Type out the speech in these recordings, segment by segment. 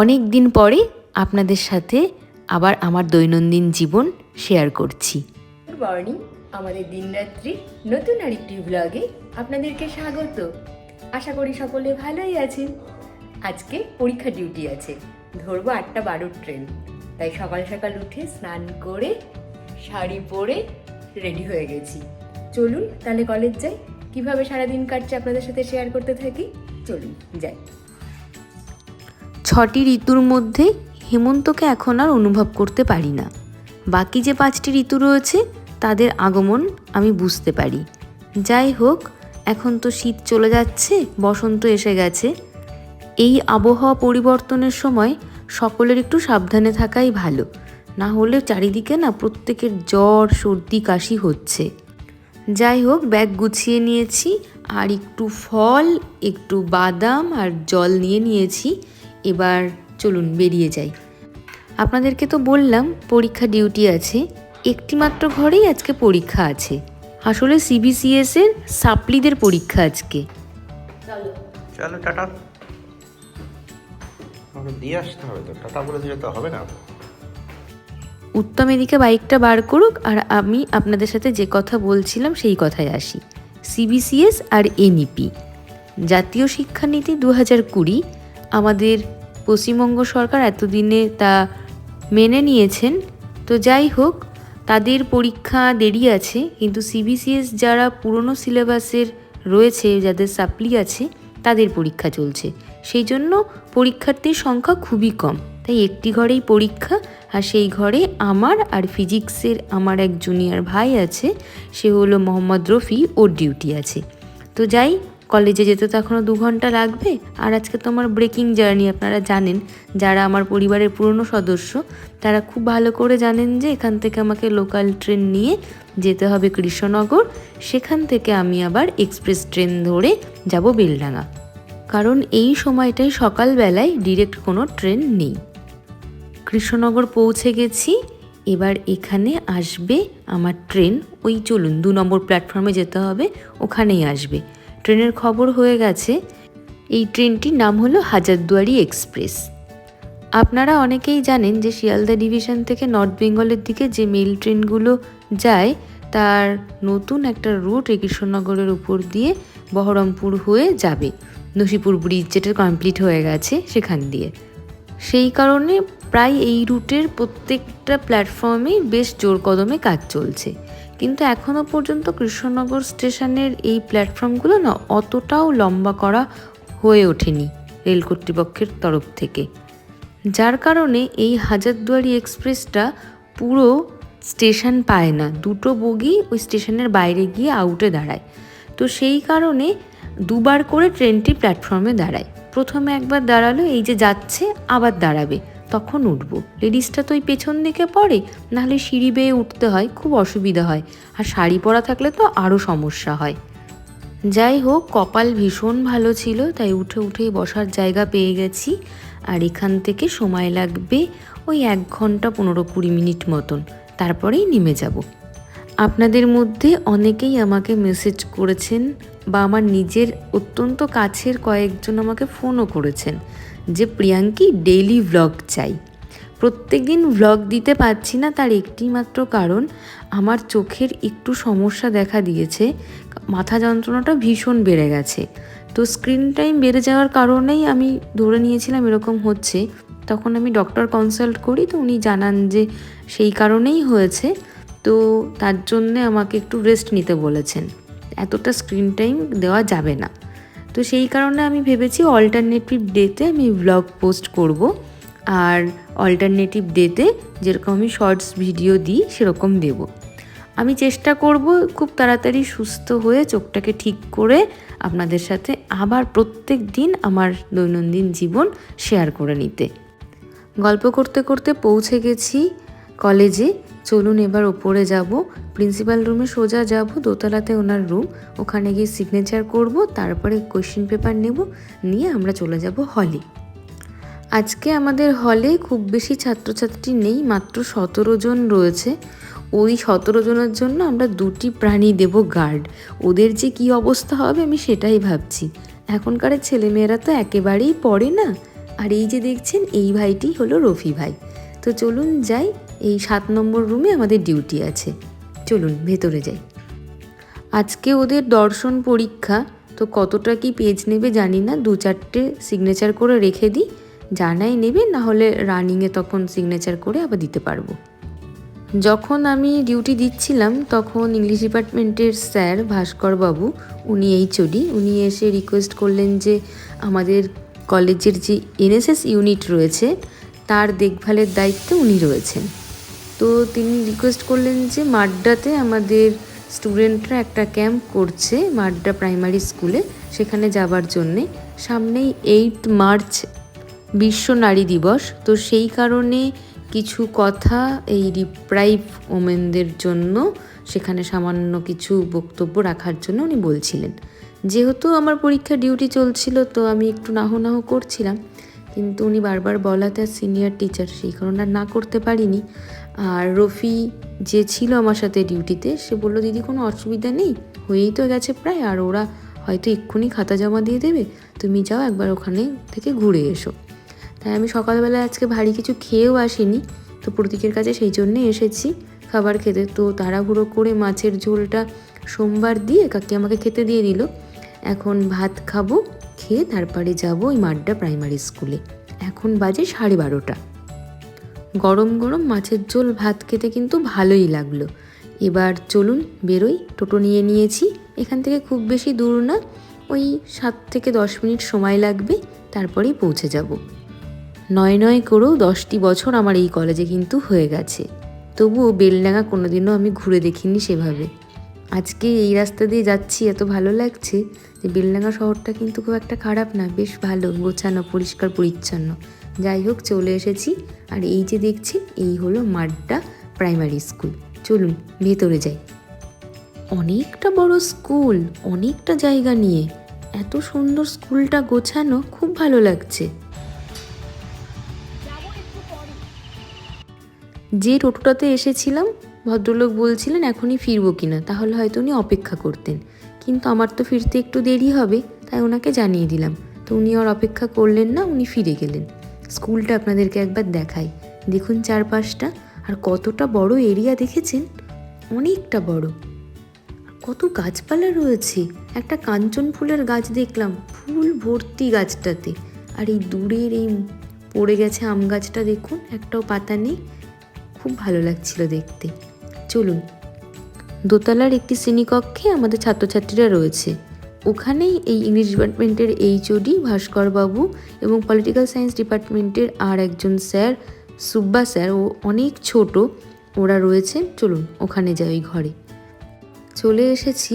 অনেক দিন পরে আপনাদের সাথে আবার আমার দৈনন্দিন জীবন শেয়ার করছি। গুড মর্নিং আমাদের দিনরাত্রি নতুন আরেকটি ব্লগে আপনাদেরকে স্বাগত। আশা করি সকলে ভালোই আছেন। আজকে পরীক্ষা ডিউটি আছে, ধরবো আটটা বারোর ট্রেন তাই সকাল সকাল উঠে স্নান করে, শাড়ি পরে রেডি হয়ে গেছি। চলুন তাহলে কলেজ যাই। কীভাবে সারাদিন কাটছে আপনাদের সাথে শেয়ার করতে থাকি? চলুন, যাই। ছটি ঋতুর মধ্যে হেমন্তকে এখন আর অনুভব করতে পারি না। বাকি যে পাঁচটি ঋতু রয়েছে, তাদের আগমন আমি বুঝতে পারি। যাই হোক, এখন তো শীত চলে যাচ্ছে, বসন্ত এসে গেছে। এই আবহাওয়া পরিবর্তনের সময় সকলের একটু সাবধানে থাকাই ভালো। না হলে চারিদিকে না প্রত্যেকের জ্বর, সর্দি, কাশি হচ্ছে। যাই হোক, ব্যাগ গুছিয়ে নিয়েছি, আর একটু ফল, একটু বাদাম আর জল নিয়ে নিয়েছি। এবার চলুন বেরিয়ে যাই। আপনাদেরকে তো বললাম পরীক্ষা ডিউটি আছে একটি মাত্র ঘরেই আজকে পরীক্ষা আছে। আসলে সিবিসিএস এর সাপ্লিদের পরীক্ষা আজকে। চলো। টাটা। দিয়ে আসতে হবে তো টাটা বলে দিলে তো হবে না। উত্তম এদিকে বাইকটা বার করুক আর আমি আপনাদের সাথে যে কথা বলছিলাম সেই কথায় আসি। সিবিসিএস আর এনইপি জাতীয় শিক্ষানীতি দু হাজার কুড়ি আমাদের পশ্চিমবঙ্গ সরকার এতদিনে তা মেনে নিয়েছেন। তো যাই হোক, তাদের পরীক্ষা দেরি আছে, কিন্তু সিবিসিএস যারা পুরনো সিলেবাসের রয়েছে, যাদের সাপ্লি আছে, তাদের পরীক্ষা চলছে। সেই জন্য পরীক্ষার্থীর সংখ্যা খুবই কম। তাই একটি ঘরেই পরীক্ষা, আর সেই ঘরে আমার আর ফিজিক্সের আমার এক জুনিয়র ভাই আছে, সে হলো মোহাম্মদ রফি, ওর ডিউটি আছে। তো যাই কলেজে যেতে তো এখনও দু ঘণ্টা লাগবে। আর আজকে তো আমার ব্রেকিং জার্নি আপনারা জানেন। যারা আমার পরিবারের পুরনো সদস্য, তারা খুব ভালো করে জানেন যে এখান থেকে আমাকে লোকাল ট্রেন নিয়ে যেতে হবে কৃষ্ণনগর। সেখান থেকে আমি আবার এক্সপ্রেস ট্রেন ধরে যাব বেলডাঙা কারণ এই সময়টায় সকালবেলায় ডিরেক্ট কোনো ট্রেন নেই। কৃষ্ণনগর পৌঁছে গেছি। এবার এখানে আসবে আমার ট্রেন ওই চলুন দু নম্বর প্ল্যাটফর্মে যেতে হবে, ওখানেই আসবে। ট্রেনের খবর হয়ে গেছে। এই ট্রেনটির নাম হলো হাজারদুয়ারি এক্সপ্রেস। আপনারা অনেকেই জানেন যে শিয়ালদা ডিভিশন থেকে নর্থ বেঙ্গলের দিকে যে মেল ট্রেনগুলো যায়, তার নতুন একটা রুট এই কৃষ্ণনগরের উপর দিয়ে বহরমপুর হয়ে যাবে। নসিপুর ব্রিজ যেটা কমপ্লিট হয়ে গেছে সেখান দিয়ে। সেই কারণে প্রায় এই রুটের প্রত্যেকটা প্ল্যাটফর্মেই বেশ জোর কদমে কাজ চলছে। কিন্তু এখনও পর্যন্ত কৃষ্ণনগর স্টেশনের এই প্ল্যাটফর্মগুলো না অতটাও লম্বা করা হয়ে ওঠেনি রেল কর্তৃপক্ষের তরফ থেকে। যার কারণে এই হাজারদুয়ারি এক্সপ্রেসটা পুরো স্টেশন পায় না। দুটো বগি ওই স্টেশনের বাইরে গিয়ে আউটে দাঁড়ায়। তো সেই কারণে দুবার করে ট্রেনটি প্ল্যাটফর্মে দাঁড়ায়। প্রথমে একবার দাঁড়াল, এই যে যাচ্ছে, আবার দাঁড়াবে। তখন উঠবো। লেডিসটা তো ওই পেছন দিকে পড়ে, নাহলে সিঁড়ি বেয়ে উঠতে হয়, খুব অসুবিধা হয়। আর শাড়ি পরা থাকলে তো আরও সমস্যা হয়। যাই হোক, কপাল ভীষণ ভালো ছিল, তাই উঠে উঠেই বসার জায়গা পেয়ে গেছি। আর এখান থেকে সময় লাগবে ওই এক ঘণ্টা পনেরো কুড়ি মিনিট মতন। তারপরেই নেমে যাব। আপনাদের মধ্যে অনেকেই আমাকে মেসেজ করেছেন বা আমার নিজের অত্যন্ত কাছের কয়েকজন আমাকে ফোনও করেছেন। যে প্রিয়াঙ্কি ডেইলি ভ্লগ চাই। প্রত্যেক দিন ভ্লগ দিতে পারছি না তার একটি মাত্র কারণ আমার চোখের একটু সমস্যা দেখা দিয়েছে, মাথা যন্ত্রণাটা ভীষণ বেড়ে গেছে। তো স্ক্রিন টাইম বেড়ে যাওয়ার কারণেই আমি ধরে নিয়েছিলাম এরকম হচ্ছে। তখন আমি ডক্টর কনসাল্ট করি তো উনি জানান যে সেই কারণেই হয়েছে। তো তার জন্যে আমাকে একটু রেস্ট নিতে বলেছেন। এতটা স্ক্রিন টাইম দেওয়া যাবে না। তো সেই কারণে আমি ভেবেছি অল্টারনেটিভ ডেতে আমি ব্লগ পোস্ট করব। আর অল্টারনেটিভ ডেতে যেরকম আমি শর্টস ভিডিও দিই, সেরকম দেব। আমি চেষ্টা করব খুব তাড়াতাড়ি সুস্থ হয়ে চোখটাকে ঠিক করে আপনাদের সাথে আবার প্রত্যেক দিন আমার দৈনন্দিন জীবন শেয়ার করে নিতে। গল্প করতে করতে পৌঁছে গেছি কলেজে চলুন এবার ওপরে যাব। প্রিন্সিপাল রুমে সোজা যাব, দোতলাতে ওনার রুম ওখানে গিয়ে সিগনেচার করব, তারপরে কোয়েশ্চেন পেপার নেব, নিয়ে আমরা চলে যাব হলে আজকে আমাদের হলে খুব বেশি ছাত্রছাত্রী নেই, মাত্র সতেরো জন রয়েছে। ওই সতেরো জনের জন্য আমরা দুটি প্রাণী দেব গার্ড ওদের যে কি অবস্থা হবে আমি সেটাই ভাবছি। এখনকার ছেলেমেয়েরা তো একেবারেই পড়ে না। আর এই যে দেখছেন, এই ভাইটি হলো রফি ভাই। তো চলুন যাই এই সাত নম্বর রুমে আমাদের ডিউটি আছে। চলুন, ভেতরে যাই। আজকে ওদের দর্শন পরীক্ষা, তো কতটা কি পেজ নেবে জানি না। দু চারটে সিগনেচার করে রেখে দিই। জানাই নেবে, না হলে রানিংয়ে তখন সিগনেচার করে আবার দিতে পারব। যখন আমি ডিউটি দিচ্ছিলাম, তখন ইংলিশ ডিপার্টমেন্টের স্যার ভাস্কর বাবু, উনি এইচওডি উনি এসে রিকোয়েস্ট করলেন যে আমাদের কলেজের যে এনএসএস ইউনিট রয়েছে, তার দেখভালের দায়িত্বে উনি রয়েছেন। তো তিনি রিকোয়েস্ট করলেন যে মাড্ডাতে আমাদের স্টুডেন্টরা একটা ক্যাম্প করছে মাড্ডা প্রাইমারি স্কুলে সেখানে যাবার জন্যে। সামনেই এইট মার্চ বিশ্ব নারী দিবস। তো সেই কারণে কিছু কথা এই ডিপ্রাইভ ওমেনদের জন্য সেখানে সামান্য কিছু বক্তব্য রাখার জন্য উনি বলছিলেন। যেহেতু আমার পরীক্ষা ডিউটি চলছিল, তো আমি একটু নাহ নাহ করছিলাম। কিন্তু উনি বারবার বলাতে সিনিয়র টিচার সেই কারণে না করতে পারিনি। আর রফি যে ছিল আমার সাথে ডিউটিতে, সে বলল, দিদি, কোনো অসুবিধা নেই, হয়েই তো গেছে প্রায়, আর ওরা হয়তো এক্ষুনি খাতা জমা দিয়ে দেবে। তুমি যাও একবার ওখানে থেকে ঘুরে এসো। তাই আমি সকালবেলা আজকে ভারী কিছু খেয়েও আসিনি, তো প্রতীকের কাছে সেই জন্যে এসেছি। খাবার খেতে, তো তাড়াহুড়ো করে মাছের ঝোলটা সোমবার দিয়ে কাকি আমাকে খেতে দিয়ে দিল। এখন ভাত খাব, খেয়ে তারপরে যাব ওই মাড্ডা প্রাইমারি স্কুলে। এখন বাজে সাড়ে বারোটা। গরম গরম মাছের ঝোল ভাত খেতে কিন্তু ভালোই লাগল। এবার চলুন বেরোই, টোটো নিয়ে নিয়েছি। এখান থেকে খুব বেশি দূর না, ওই সাত থেকে দশ মিনিট সময় লাগবে, তারপরেই পৌঁছে যাব। নয় নয় করেও দশটি বছর আমার এই কলেজে কিন্তু হয়ে গেছে। তবুও বেলডাঙা কোনোদিনও আমি ঘুরে দেখিনি সেভাবে। আজকে এই রাস্তা দিয়ে যাচ্ছি, এত ভালো লাগছে যে বেলডাঙা শহরটা কিন্তু খুব একটা খারাপ না, বেশ ভালো, গোছানো, পরিষ্কার, পরিচ্ছন্ন। যাই হোক, চলে এসেছি। আর এই যে দেখছি, এই হলো মাড্ডা প্রাইমারি স্কুল চলুন, ভেতরে যাই। অনেকটা বড় স্কুল অনেকটা জায়গা নিয়ে। এত সুন্দর স্কুলটা গোছানো খুব ভালো লাগছে। যে টোটোটাতে এসেছিলাম, ভদ্রলোক বলছিলেন, এখনই ফিরবো কিনা, তাহলে হয়তো উনি অপেক্ষা করতেন। কিন্তু আমার তো ফিরতে একটু দেরি হবে, তাই ওনাকে জানিয়ে দিলাম। তো উনি আর অপেক্ষা করলেন না, উনি ফিরে গেলেন। স্কুলটা আপনাদেরকে একবার দেখাই। দেখুন চারপাশটা, আর কতটা বড় এরিয়া দেখেছেন? অনেকটা বড়। কত গাছপালা রয়েছে। একটা কাঞ্চন ফুলের গাছ দেখলাম, ফুল ভর্তি গাছটাতে। আর এই দূরের এই পড়ে গেছে আম গাছটা দেখুন, একটাও পাতা নেই। খুব ভালো লাগছিল দেখতে। চলুন। দোতলার একটি শ্রেণীকক্ষে আমাদের ছাত্রছাত্রীরা রয়েছে। ওখানেই এই ইংলিশ ডিপার্টমেন্টের এইচওডি ভাস্কর বাবু এবং পলিটিক্যাল সায়েন্স ডিপার্টমেন্টের আর একজন স্যার, সুব্বা স্যার, ও অনেক ছোট, ওরা রয়েছেন চলুন, ওখানে যাই ওই ঘরে। চলে এসেছি।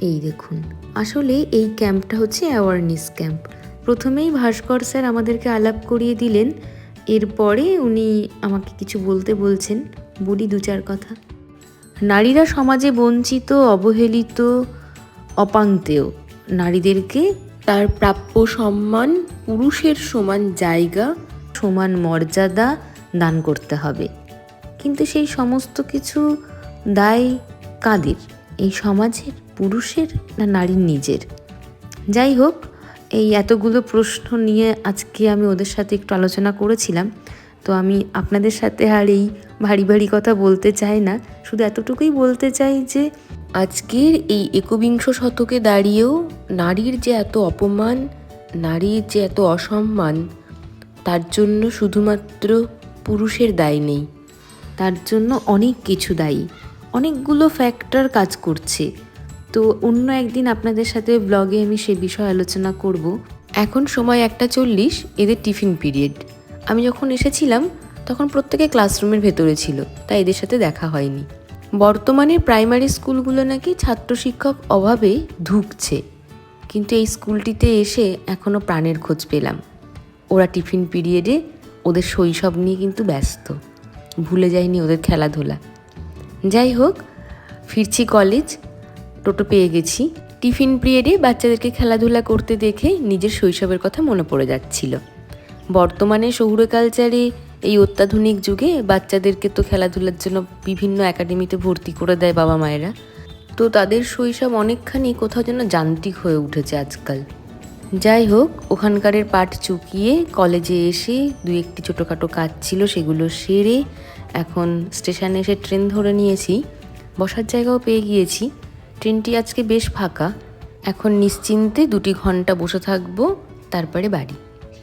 এই দেখুন, আসলে এই ক্যাম্পটা হচ্ছে অ্যাওয়ারনেস ক্যাম্প প্রথমেই ভাস্কর স্যার আমাদেরকে আলাপ করিয়ে দিলেন। এরপরে উনি আমাকে কিছু বলতে বলছেন। বলি দু চার কথা। নারীরা সমাজে বঞ্চিত, অবহেলিত অপাঙ্ক্তেয় নারীদেরকে তার প্রাপ্য সম্মান, পুরুষের সমান জায়গা, সমান মর্যাদা দান করতে হবে। কিন্তু সেই সমস্ত কিছু দায় কাদের? এই সমাজের পুরুষের না নারীর নিজের? যাই হোক, এই এতগুলো প্রশ্ন নিয়ে আজকে আমি ওদের সাথে একটু আলোচনা করেছিলাম। তো আমি আপনাদের সাথে আর এই ভারী ভারী কথা বলতে চাই না। শুধু এতটুকুই বলতে চাই যে আজকের এই একবিংশ শতকে দাঁড়িয়েও নারীর যে এত অপমান, নারীর যে এত অসম্মান, তার জন্য শুধুমাত্র পুরুষের দায় নেই। তার জন্য অনেক কিছু দায়ী। অনেকগুলো ফ্যাক্টর কাজ করছে। তো অন্য একদিন আপনাদের সাথে ব্লগে আমি সে বিষয়ে আলোচনা করব। এখন সময় একটা চল্লিশ, এদের টিফিন পিরিয়ড। আমি যখন এসেছিলাম, তখন প্রত্যেকে ক্লাসরুমের ভেতরে ছিল, তাই এদের সাথে দেখা হয়নি। বর্তমানে প্রাইমারি স্কুলগুলো নাকি ছাত্র শিক্ষক অভাবে ধুকছে। কিন্তু এই স্কুলটিতে এসে এখনও প্রাণের খোঁজ পেলাম। ওরা টিফিন পিরিয়ডে ওদের শৈশব নিয়ে কিন্তু ব্যস্ত। ভুলে যায়নি ওদের খেলাধুলা। যাই হোক, ফিরছি কলেজ, টোটো পেয়ে গেছি। টিফিন পিরিয়ডে বাচ্চাদেরকে খেলাধুলা করতে দেখে নিজের শৈশবের কথা মনে পড়ে যাচ্ছিল। বর্তমানে শহুরে কালচারে এই অত্যাধুনিক যুগে বাচ্চাদেরকে তো খেলাধুলার জন্য বিভিন্ন একাডেমিতে ভর্তি করে দেয় বাবা মায়েরা। তো তাদের শৈশব অনেকখানি কোথাও যেন যান্ত্রিক হয়ে উঠেছে আজকাল। যাই হোক, ওখানকারের পাট চুকিয়ে কলেজে এসে দু একটি ছোটোখাটো কাজ ছিল, সেগুলো সেরে এখন স্টেশনে এসে ট্রেন ধরে নিয়েছি। বসার জায়গাও পেয়ে গিয়েছি। ট্রেনটি আজকে বেশ ফাঁকা। এখন নিশ্চিন্তে দুটি ঘণ্টা বসে থাকব, তারপরে বাড়ি।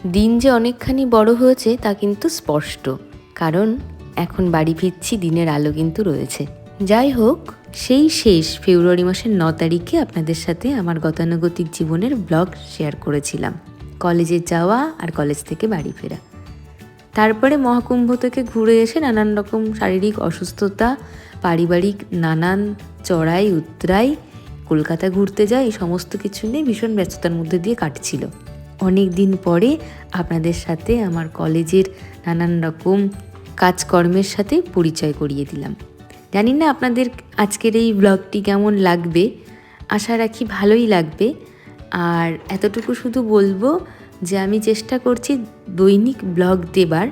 দিন যে অনেকখানি বড় হয়েছে তা কিন্তু স্পষ্ট। কারণ এখন বাড়ি ফিরছি, দিনের আলো কিন্তু রয়েছে। যাই হোক, সেই শেষ ফেব্রুয়ারি মাসের ন তারিখে আপনাদের সাথে আমার গতানুগতিক জীবনের ব্লগ শেয়ার করেছিলাম। কলেজে যাওয়া আর কলেজ থেকে বাড়ি ফেরা। তারপরে মহাকুম্ভ থেকে ঘুরে এসে নানান রকম শারীরিক অসুস্থতা, পারিবারিক নানান চড়াই, উতরাই, কলকাতা ঘুরতে যাই, এই সমস্ত কিছু নিয়ে ভীষণ ব্যস্ততার মধ্যে দিয়ে কাটছিল। অনেক দিন পরে আপনাদের সাথে আমার কলেজের নানান রকম কাজকর্মের সাথে পরিচয় করিয়ে দিলাম। জানি না আপনাদের আজকের এই ব্লগটি কেমন লাগবে। আশা রাখি ভালোই লাগবে। আর এতটুকু শুধু বলব যে আমি চেষ্টা করছি দৈনিক ব্লগ দেবার।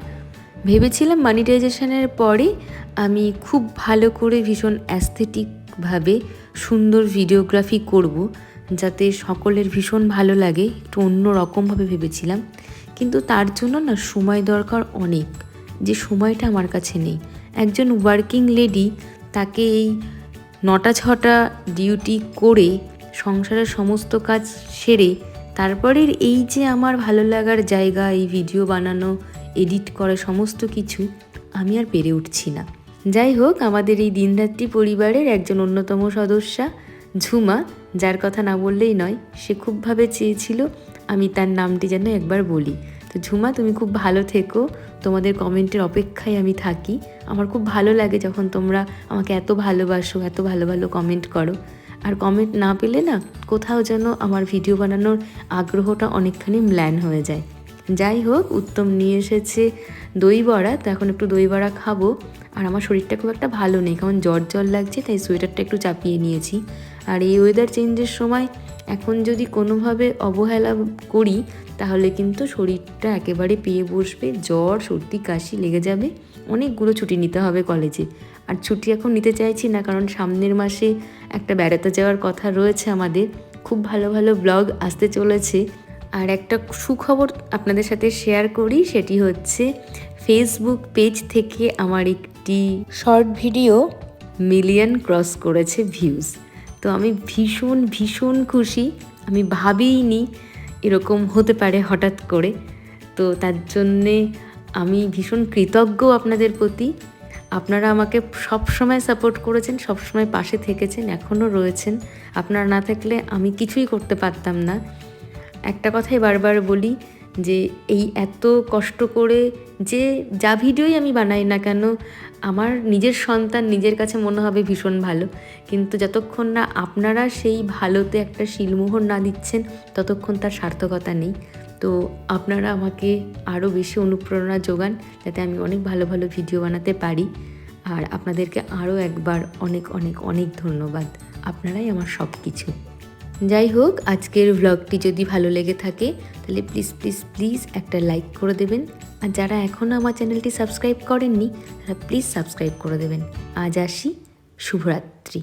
ভেবেছিলাম মনিটাইজেশনের পরে আমি খুব ভালো করে ভীষণ অ্যাস্থেটিকভাবে সুন্দর ভিডিওগ্রাফি করব। যাতে সকলের ভীষণ ভালো লাগে, একটু অন্য রকমভাবে ভেবেছিলাম। কিন্তু তার জন্য না সময় দরকার অনেক, যে সময়টা আমার কাছে নেই। একজন ওয়ার্কিং লেডি তাকে এই নটা ছটা ডিউটি করে সংসারের সমস্ত কাজ সেরে, তারপরের এই যে আমার ভালো লাগার জায়গা, এই ভিডিও বানানো এডিট করা সমস্ত কিছু আমি আর পেরে উঠছি না। যাই হোক, আমাদের এই দিনরাত্রি পরিবারের একজন অন্যতম সদস্যা ঝুমা, যার কথা না বললেই নয়, সে খুবভাবে চেয়েছিল আমি তার নামটি যেন একবার বলি। তো ঝুমা, তুমি খুব ভালো থেকো। তোমাদের কমেন্টের অপেক্ষায় আমি থাকি। আমার খুব ভালো লাগে যখন তোমরা আমাকে এত ভালোবাসো, এত ভালো ভালো কমেন্ট করো। আর কমেন্ট না পেলে না, কোথাও যেন আমার ভিডিও বানানোর আগ্রহটা অনেকখানি ম্ল্যান হয়ে যায়। যাই হোক, উত্তম নিয়ে এসেছে দই বড়া। তো এখন একটু দই বড়া খাব। আর আমার শরীরটা খুব একটা ভালো নেই কারণ জ্বর জ্বর লাগছে, তাই সোয়েটারটা একটু চাপিয়ে নিয়েছি। আর এই ওয়েদার চেঞ্জের সময় এখন যদি কোনোভাবে অবহেলা করি, তাহলে কিন্তু শরীরটা একেবারে পেয়ে বসবে, জ্বর, সর্দি, কাশি লেগে যাবে। অনেকগুলো ছুটি নিতে হবে কলেজে আর ছুটি এখন নিতে চাইছি না, কারণ সামনের মাসে একটা বেড়াতে যাওয়ার কথা রয়েছে আমাদের। খুব ভালো ভালো ব্লগ আসতে চলেছে। আর একটা সুখবর আপনাদের সাথে শেয়ার করি, সেটি হচ্ছে ফেসবুক পেজ থেকে আমার একটি শর্ট ভিডিও মিলিয়ন ক্রস করেছে ভিউজ তো আমি ভীষণ ভীষণ খুশি। আমি ভাবিনি এরকম হতে পারে হঠাৎ করে। তো তার জন্যে আমি ভীষণ কৃতজ্ঞ আপনাদের প্রতি। আপনারা আমাকে সব সময় সাপোর্ট করেছেন সব সময় পাশে থেকেছেন, এখনও রয়েছেন। আপনারা না থাকলে আমি কিছুই করতে পারতাম না। একটা কথাই বারবার বলি যে এই এত কষ্ট করে যে যা ভিডিওই আমি বানাই না কেন, আমার নিজের সন্তান নিজের কাছে মনে হবে ভীষণ ভালো। কিন্তু যতক্ষণ না আপনারা সেই ভালোতে একটা শিলমোহর না দিচ্ছেন, ততক্ষণ তার সার্থকতা নেই। তো আপনারা আমাকে আরও বেশি অনুপ্রেরণা যোগান, যাতে আমি অনেক ভালো ভালো ভিডিও বানাতে পারি। আর আপনাদেরকে আরও একবার অনেক অনেক অনেক ধন্যবাদ। আপনারাই আমার সব কিছু যাই হোক, আজকের ভ্লগটি যদি ভালো লেগে থাকে, তাহলে প্লিজ প্লিজ প্লিজ একটা লাইক করে দেবেন। আর যারা এখনও আমার চ্যানেলটি সাবস্ক্রাইব করেননি, তারা প্লিজ সাবস্ক্রাইব করে দেবেন। আজ আসি, শুভরাত্রি।